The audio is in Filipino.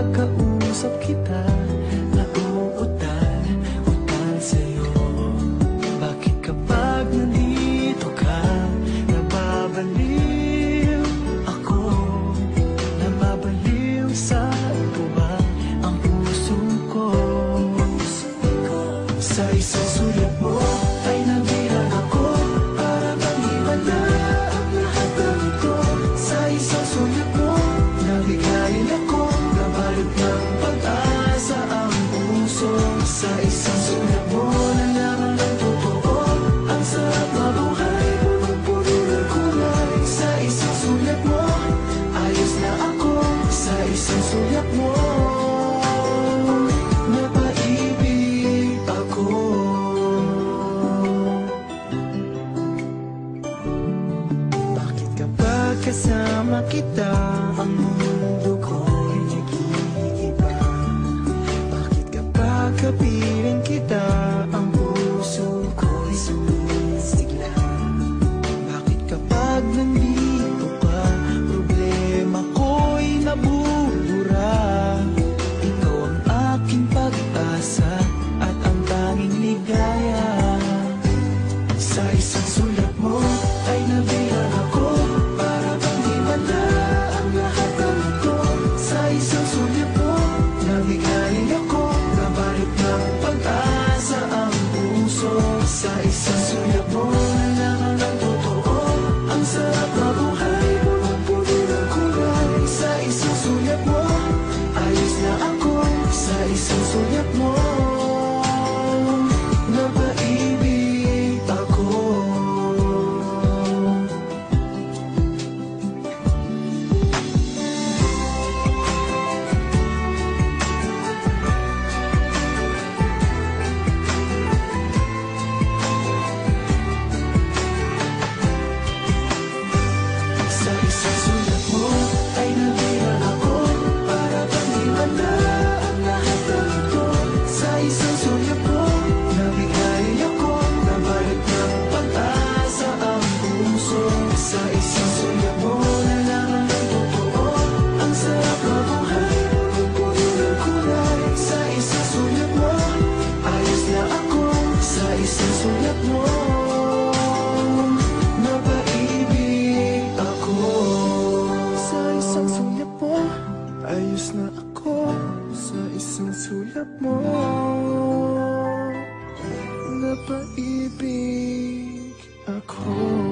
pagkausap kita. kasama kita. Napaibig ako.